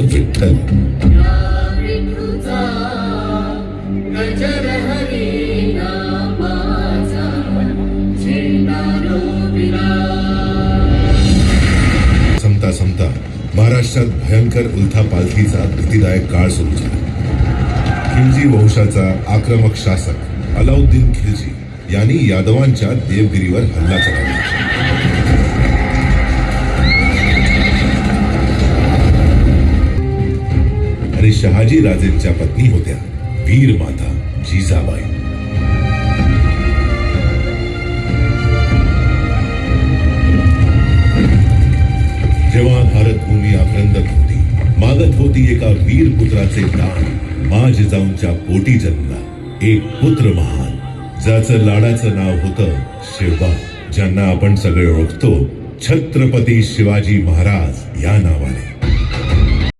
विठ्ठल संपता संपता. महाराष्ट्रात भयंकर उलथा पालथीचा भीतीदायक काळ सुरू झाला. खिलजी वंशाचा आक्रमक शासक अलाउद्दीन खिलजी यांनी यादवांच्या देवगिरीवर हल्ला चढवला. आणि शहाजी राजेंच्या पत्नी होत्या वीर माता जिजाबाई. जेव्हा भारत भूमी आक्रंदक होती मागत होती एका वीर पुत्राचे दान मा जिजाऊंच्या पोटी जन्मला एक पुत्र महान ज्याचं लाडाचं नाव होतं शिवबा ज्यांना आपण सगळे ओळखतो छत्रपती शिवाजी महाराज या नाव